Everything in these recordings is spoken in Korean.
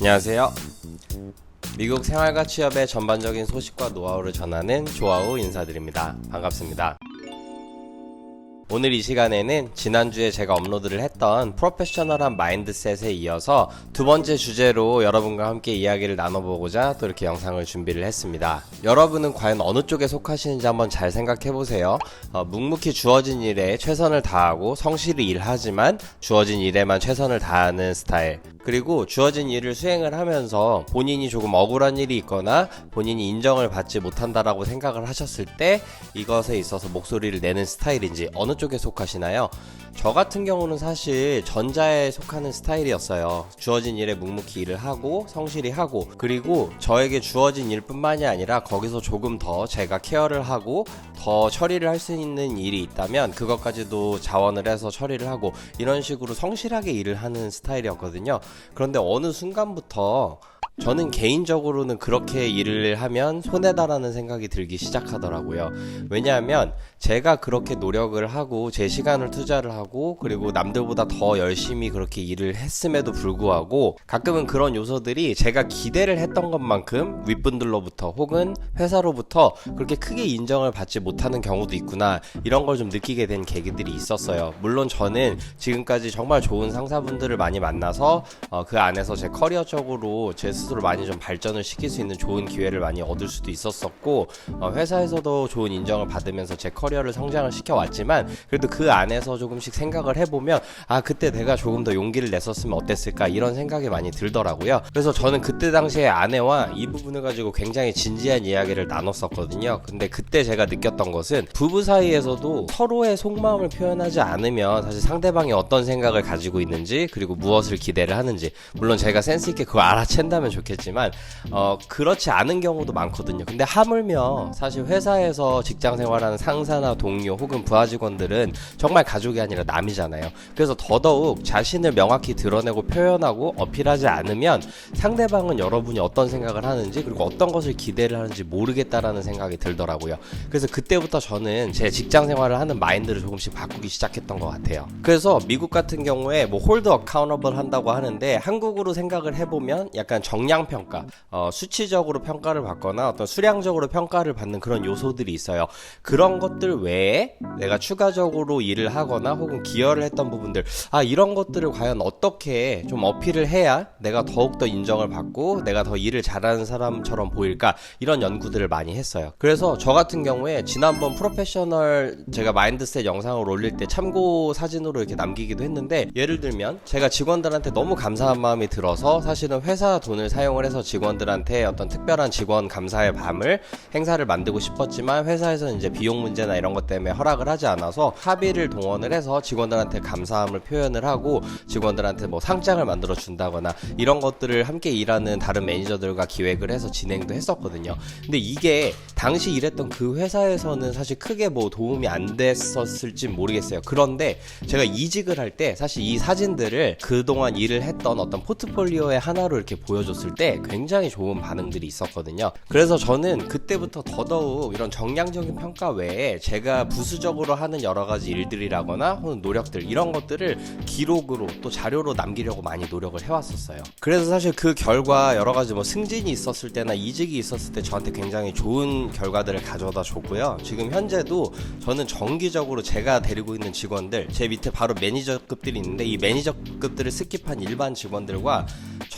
안녕하세요. 미국 생활과 취업의 전반적인 소식과 노하우를 전하는 조아우 인사드립니다. 반갑습니다. 오늘 이 시간에는 지난주에 제가 업로드를 했던 프로페셔널한 마인드셋에 이어서 두 번째 주제로 여러분과 함께 이야기를 나눠보고자 또 이렇게 영상을 준비를 했습니다. 여러분은 과연 어느 쪽에 속하시는지 한번 잘 생각해 보세요. 어, 묵묵히 주어진 일에 최선을 다하고 성실히 일하지만 주어진 일에만 최선을 다하는 스타일. 그리고 주어진 일을 수행을 하면서 본인이 조금 억울한 일이 있거나 본인이 인정을 받지 못한다라고 생각을 하셨을 때 이것에 있어서 목소리를 내는 스타일인지 어느 쪽에 속하시나요? 저 같은 경우는 사실 전자에 속하는 스타일이었어요. 주어진 일에 묵묵히 일을 하고 성실히 하고 그리고 저에게 주어진 일뿐만이 아니라 거기서 조금 더 제가 케어를 하고 더 처리를 할 수 있는 일이 있다면 그것까지도 자원을 해서 처리를 하고 이런 식으로 성실하게 일을 하는 스타일이었거든요. 그런데 어느 순간부터 저는 개인적으로는 그렇게 일을 하면 손해다라는 생각이 들기 시작하더라고요. 왜냐하면 제가 그렇게 노력을 하고 제 시간을 투자를 하고 그리고 남들보다 더 열심히 그렇게 일을 했음에도 불구하고 가끔은 그런 요소들이 제가 기대를 했던 것만큼 윗분들로부터 혹은 회사로부터 그렇게 크게 인정을 받지 못하는 경우도 있구나 이런 걸 좀 느끼게 된 계기들이 있었어요. 물론 저는 지금까지 정말 좋은 상사분들을 많이 만나서 어, 그 안에서 제 커리어적으로 제 많이 좀 발전을 시킬 수 있는 좋은 기회를 많이 얻을 수도 있었었고 어, 회사에서도 좋은 인정을 받으면서 제 커리어를 성장을 시켜왔지만 그래도 그 안에서 조금씩 생각을 해보면 아 그때 내가 조금 더 용기를 냈었으면 어땠을까 이런 생각이 많이 들더라고요. 그래서 저는 그때 당시에 아내와 이 부분을 가지고 굉장히 진지한 이야기를 나눴었거든요. 근데 그때 제가 느꼈던 것은 부부 사이에서도 서로의 속마음을 표현하지 않으면 사실 상대방이 어떤 생각을 가지고 있는지 그리고 무엇을 기대를 하는지 물론 제가 센스 있게 그걸 알아챈다면 좋겠지만 어 그렇지 않은 경우도 많거든요. 근데 하물며 사실 회사에서 직장 생활하는 상사나 동료 혹은 부하 직원들은 정말 가족이 아니라 남이잖아요. 그래서 더더욱 자신을 명확히 드러내고 표현하고 어필하지 않으면 상대방은 여러분이 어떤 생각을 하는지 그리고 어떤 것을 기대를 하는지 모르겠다라는 생각이 들더라고요. 그래서 그때부터 저는 제 직장 생활을 하는 마인드를 조금씩 바꾸기 시작했던 것 같아요. 그래서 미국 같은 경우에 뭐 홀드 어카운터블 한다고 하는데 한국으로 생각을 해보면 약간 정량 평가, 어, 수치적으로 평가를 받거나 어떤 수량적으로 평가를 받는 그런 요소들이 있어요. 그런 것들 외에 내가 추가적으로 일을 하거나 혹은 기여를 했던 부분들, 아 이런 것들을 과연 어떻게 좀 어필을 해야 내가 더욱 더 인정을 받고 내가 더 일을 잘하는 사람처럼 보일까 이런 연구들을 많이 했어요. 그래서 저 같은 경우에 지난번 프로페셔널 제가 마인드셋 영상을 올릴 때 참고 사진으로 이렇게 남기기도 했는데 예를 들면 제가 직원들한테 너무 감사한 마음이 들어서 사실은 회사 돈을 사용을 해서 직원들한테 어떤 특별한 직원 감사의 밤을 행사를 만들고 싶었지만 회사에서는 이제 비용 문제나 이런 것 때문에 허락을 하지 않아서 합의를 동원을 해서 직원들한테 감사함을 표현을 하고 직원들한테 뭐 상장을 만들어 준다거나 이런 것들을 함께 일하는 다른 매니저들과 기획을 해서 진행도 했었거든요. 근데 이게 당시 일했던 그 회사에서는 사실 크게 뭐 도움이 안 됐었을지 모르겠어요. 그런데 제가 이직을 할 때 사실 이 사진들을 그동안 일을 했던 어떤 포트폴리오의 하나로 이렇게 보여줬 을 때 굉장히 좋은 반응들이 있었거든요. 그래서 저는 그때부터 더더욱 이런 정량적인 평가 외에 제가 부수적으로 하는 여러 가지 일들이라거나 혹은 노력들 이런 것들을 기록으로 또 자료로 남기려고 많이 노력을 해왔었어요. 그래서 사실 그 결과 여러 가지 뭐 승진이 있었을 때나 이직이 있었을 때 저한테 굉장히 좋은 결과들을 가져다 줬고요. 지금 현재도 저는 정기적으로 제가 데리고 있는 직원들 제 밑에 바로 매니저급들이 있는데 이 매니저급들을 스킵한 일반 직원들과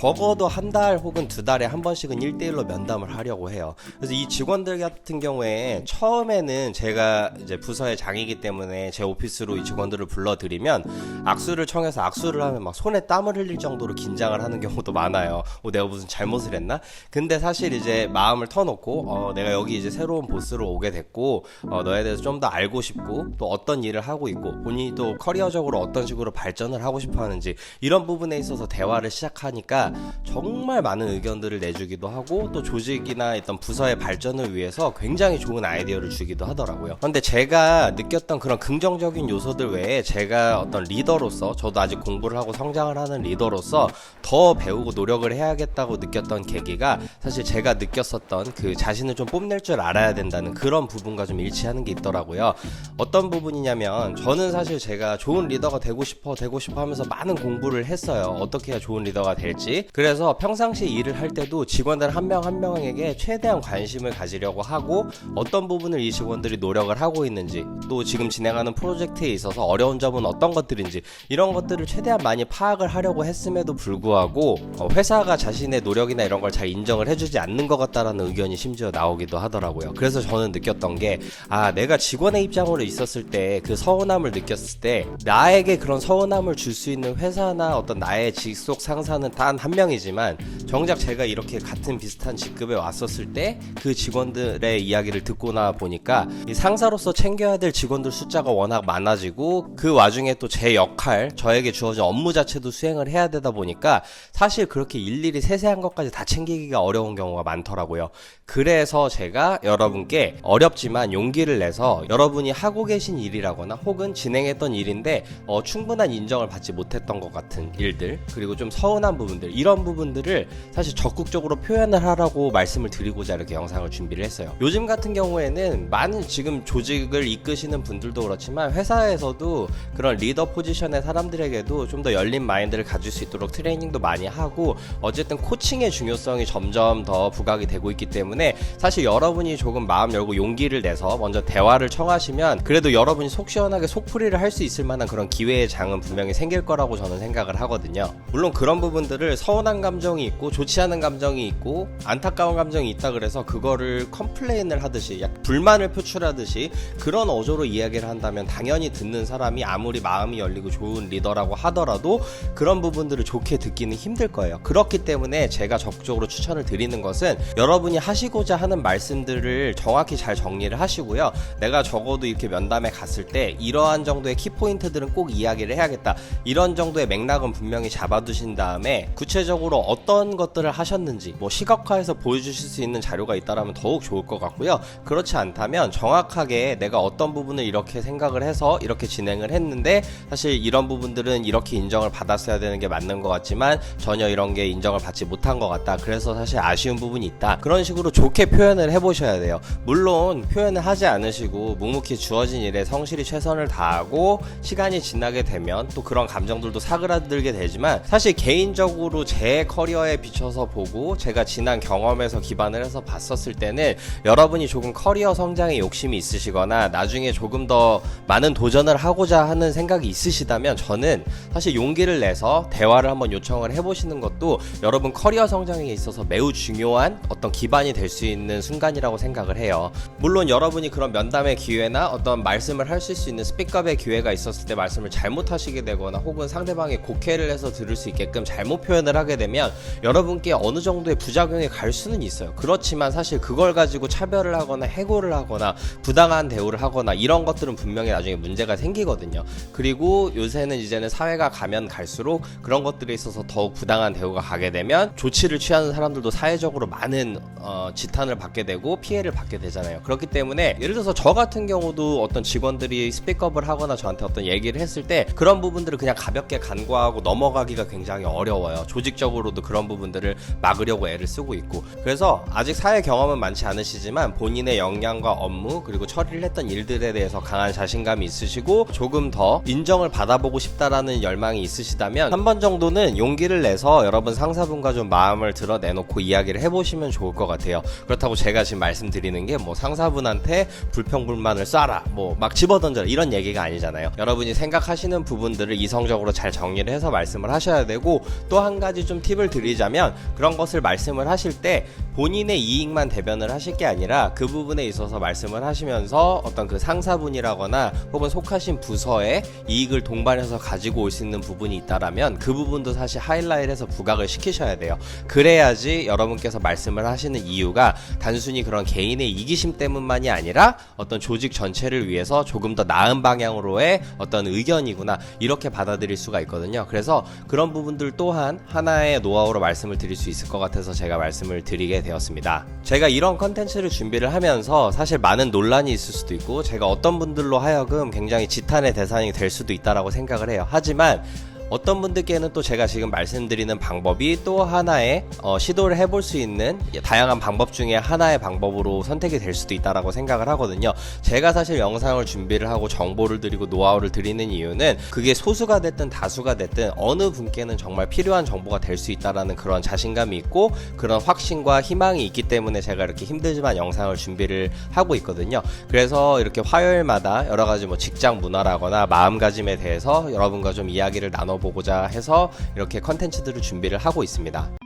적어도 한 달 혹은 두 달에 한 번씩은 1대1로 면담을 하려고 해요. 그래서 이 직원들 같은 경우에 처음에는 제가 이제 부서의 장이기 때문에 제 오피스로 이 직원들을 불러들이면 악수를 청해서 악수를 하면 막 손에 땀을 흘릴 정도로 긴장을 하는 경우도 많아요. 어, 내가 무슨 잘못을 했나? 근데 사실 이제 마음을 터놓고 어, 내가 여기 이제 새로운 보스로 오게 됐고 어, 너에 대해서 좀 더 알고 싶고 또 어떤 일을 하고 있고 본인이 또 커리어적으로 어떤 식으로 발전을 하고 싶어 하는지 이런 부분에 있어서 대화를 시작하니까 정말 많은 의견들을 내주기도 하고 또 조직이나 어떤 부서의 발전을 위해서 굉장히 좋은 아이디어를 주기도 하더라고요. 그런데 제가 느꼈던 그런 긍정적인 요소들 외에 제가 어떤 리더로서 저도 아직 공부를 하고 성장을 하는 리더로서 더 배우고 노력을 해야겠다고 느꼈던 계기가 사실 제가 느꼈었던 그 자신을 좀 뽐낼 줄 알아야 된다는 그런 부분과 좀 일치하는 게 있더라고요. 어떤 부분이냐면 저는 사실 제가 좋은 리더가 되고 싶어 되고 싶어 하면서 많은 공부를 했어요. 어떻게 해야 좋은 리더가 될지 그래서 평상시 일을 할 때도 직원들 한 명 한 명에게 최대한 관심을 가지려고 하고 어떤 부분을 이 직원들이 노력을 하고 있는지 또 지금 진행하는 프로젝트에 있어서 어려운 점은 어떤 것들인지 이런 것들을 최대한 많이 파악을 하려고 했음에도 불구하고 어, 회사가 자신의 노력이나 이런 걸 잘 인정을 해주지 않는 것 같다라는 의견이 심지어 나오기도 하더라고요. 그래서 저는 느꼈던 게 아 내가 직원의 입장으로 있었을 때 그 서운함을 느꼈을 때 나에게 그런 서운함을 줄 수 있는 회사나 어떤 나의 직속 상사는 단 한 명이지만 정작 제가 이렇게 같은 비슷한 직급에 왔었을 때 그 직원들의 이야기를 듣고나 보니까 이 상사로서 챙겨야 될 직원들 숫자가 워낙 많아지고 그 와중에 또 제 역할 저에게 주어진 업무 자체도 수행을 해야 되다 보니까 사실 그렇게 일일이 세세한 것까지 다 챙기기가 어려운 경우가 많더라고요. 그래서 제가 여러분께 어렵지만 용기를 내서 여러분이 하고 계신 일이라거나 혹은 진행했던 일인데 어, 충분한 인정을 받지 못했던 것 같은 일들 그리고 좀 서운한 부분들 이런 부분들을 사실 적극적으로 표현을 하라고 말씀을 드리고자 이렇게 영상을 준비를 했어요. 요즘 같은 경우에는 많은 지금 조직을 이끄시는 분들도 그렇지만 회사에서도 그런 리더 포지션의 사람들에게도 좀 더 열린 마인드를 가질 수 있도록 트레이닝도 많이 하고 어쨌든 코칭의 중요성이 점점 더 부각이 되고 있기 때문에 사실 여러분이 조금 마음 열고 용기를 내서 먼저 대화를 청하시면 그래도 여러분이 속 시원하게 속풀이를 할 수 있을 만한 그런 기회의 장은 분명히 생길 거라고 저는 생각을 하거든요. 물론 그런 부분들을 서운한 감정이 있고 좋지 않은 감정이 있고 안타까운 감정이 있다 그래서 그거를 컴플레인을 하듯이 약 불만을 표출하듯이 그런 어조로 이야기를 한다면 당연히 듣는 사람이 아무리 마음이 열리고 좋은 리더라고 하더라도 그런 부분들을 좋게 듣기는 힘들 거예요. 그렇기 때문에 제가 적극적으로 추천을 드리는 것은 여러분이 하시고자 하는 말씀들을 정확히 잘 정리를 하시고요. 내가 적어도 이렇게 면담에 갔을 때 이러한 정도의 키포인트들은 꼭 이야기를 해야겠다. 이런 정도의 맥락은 분명히 잡아두신 다음에 구체적으로 어떤 것들을 하셨는지 뭐 시각화해서 보여주실 수 있는 자료가 있다라면 더욱 좋을 것 같고요. 그렇지 않다면 정확하게 내가 어떤 부분을 이렇게 생각을 해서 이렇게 진행을 했는데 사실 이런 부분들은 이렇게 인정을 받았어야 되는 게 맞는 것 같지만 전혀 이런 게 인정을 받지 못한 것 같다. 그래서 사실 아쉬운 부분이 있다. 그런 식으로 좋게 표현을 해보셔야 돼요. 물론 표현을 하지 않으시고 묵묵히 주어진 일에 성실히 최선을 다하고 시간이 지나게 되면 또 그런 감정들도 사그라들게 되지만 사실 개인적으로 제 커리어에 비춰서 보고 제가 지난 경험에서 기반을 해서 봤었을 때는 여러분이 조금 커리어 성장에 욕심이 있으시거나 나중에 조금 더 많은 도전을 하고자 하는 생각이 있으시다면 저는 사실 용기를 내서 대화를 한번 요청을 해보시는 것도 여러분 커리어 성장에 있어서 매우 중요한 어떤 기반이 될 수 있는 순간이라고 생각을 해요. 물론 여러분이 그런 면담의 기회나 어떤 말씀을 하실 수 있는 스피커의 기회가 있었을 때 말씀을 잘못하시게 되거나 혹은 상대방이 곡해를 해서 들을 수 있게끔 잘못 표현을 하게 되면 여러분께 어느 정도의 부작용이 갈 수는 있어요. 그렇지만 사실 그걸 가지고 차별을 하거나 해고를 하거나 부당한 대우를 하거나 이런 것들은 분명히 나중에 문제가 생기거든요. 그리고 요새는 이제는 사회가 가면 갈수록 그런 것들에 있어서 더욱 부당한 대우가 가게 되면 조치를 취하는 사람들도 사회적으로 많은 어, 지탄을 받게 되고 피해를 받게 되잖아요. 그렇기 때문에 예를 들어서 저 같은 경우도 어떤 직원들이 스피커업을 하거나 저한테 어떤 얘기를 했을 때 그런 부분들을 그냥 가볍게 간과하고 넘어가기가 굉장히 어려워요. 조 직적으로도 그런 부분들을 막으려고 애를 쓰고 있고 그래서 아직 사회 경험은 많지 않으시지만 본인의 역량과 업무 그리고 처리를 했던 일들에 대해서 강한 자신감이 있으시고 조금 더 인정을 받아보고 싶다라는 열망이 있으시다면 한 번 정도는 용기를 내서 여러분 상사분과 좀 마음을 드러내놓고 이야기를 해보시면 좋을 것 같아요. 그렇다고 제가 지금 말씀드리는 게 뭐 상사분한테 불평불만을 쏴라 뭐 막 집어던져라 이런 얘기가 아니잖아요. 여러분이 생각하시는 부분들을 이성적으로 잘 정리를 해서 말씀을 하셔야 되고 또 한 가지 좀 팁을 드리자면 그런 것을 말씀을 하실 때 본인의 이익만 대변을 하실 게 아니라 그 부분에 있어서 말씀을 하시면서 어떤 그 상사분이라거나 혹은 속하신 부서에 이익을 동반해서 가지고 올 수 있는 부분이 있다라면 그 부분도 사실 하이라이트해서 부각을 시키셔야 돼요. 그래야지 여러분께서 말씀을 하시는 이유가 단순히 그런 개인의 이기심 때문만이 아니라 어떤 조직 전체를 위해서 조금 더 나은 방향으로의 어떤 의견이구나 이렇게 받아들일 수가 있거든요. 그래서 그런 부분들 또한 하나의 노하우로 말씀을 드릴 수 있을 것 같아서 제가 말씀을 드리게 되었습니다. 제가 이런 컨텐츠를 준비를 하면서 사실 많은 논란이 있을 수도 있고 제가 어떤 분들로 하여금 굉장히 지탄의 대상이 될 수도 있다라고 생각을 해요. 하지만 어떤 분들께는 또 제가 지금 말씀드리는 방법이 또 하나의 어, 시도를 해볼 수 있는 다양한 방법 중에 하나의 방법으로 선택이 될 수도 있다라고 생각을 하거든요. 제가 사실 영상을 준비를 하고 정보를 드리고 노하우를 드리는 이유는 그게 소수가 됐든 다수가 됐든 어느 분께는 정말 필요한 정보가 될 수 있다라는 그런 자신감이 있고 그런 확신과 희망이 있기 때문에 제가 이렇게 힘들지만 영상을 준비를 하고 있거든요. 그래서 이렇게 화요일마다 여러 가지 뭐 직장 문화라거나 마음가짐에 대해서 여러분과 좀 이야기를 나눠 보고자 해서 이렇게 컨텐츠들을 준비를 하고 있습니다.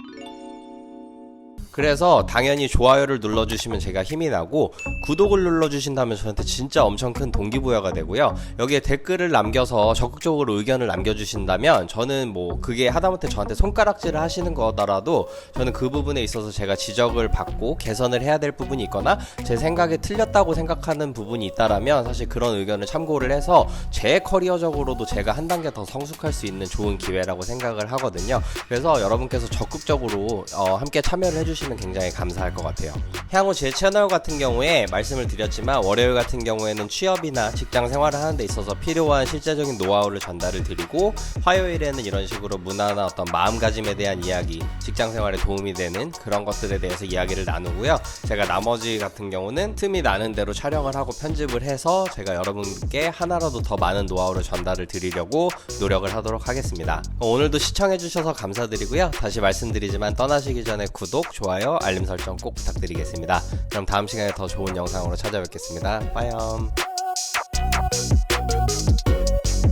그래서 당연히 좋아요를 눌러주시면 제가 힘이 나고 구독을 눌러주신다면 저한테 진짜 엄청 큰 동기부여가 되고요. 여기에 댓글을 남겨서 적극적으로 의견을 남겨주신다면 저는 뭐 그게 하다못해 저한테 손가락질을 하시는 거더라도 저는 그 부분에 있어서 제가 지적을 받고 개선을 해야 될 부분이 있거나 제 생각에 틀렸다고 생각하는 부분이 있다라면 사실 그런 의견을 참고를 해서 제 커리어적으로도 제가 한 단계 더 성숙할 수 있는 좋은 기회라고 생각을 하거든요. 그래서 여러분께서 적극적으로 어, 함께 참여를 해주시 면 굉장히 감사할 것 같아요. 향후 제 채널 같은 경우에 말씀을 드렸지만 월요일 같은 경우에는 취업이나 직장 생활을 하는 데 있어서 필요한 실제적인 노하우를 전달을 드리고 화요일에는 이런 식으로 문화나 어떤 마음가짐에 대한 이야기, 직장 생활에 도움이 되는 그런 것들에 대해서 이야기를 나누고요. 제가 나머지 같은 경우는 틈이 나는 대로 촬영을 하고 편집을 해서 제가 여러분께 하나라도 더 많은 노하우를 전달을 드리려고 노력을 하도록 하겠습니다. 오늘도 시청해주셔서 감사드리고요. 다시 말씀드리지만 떠나시기 전에 구독, 좋아요, 알림 설정 꼭 부탁드리겠습니다. 그럼 다음 시간에 더 좋은 영상으로 찾아뵙겠습니다. 빠염.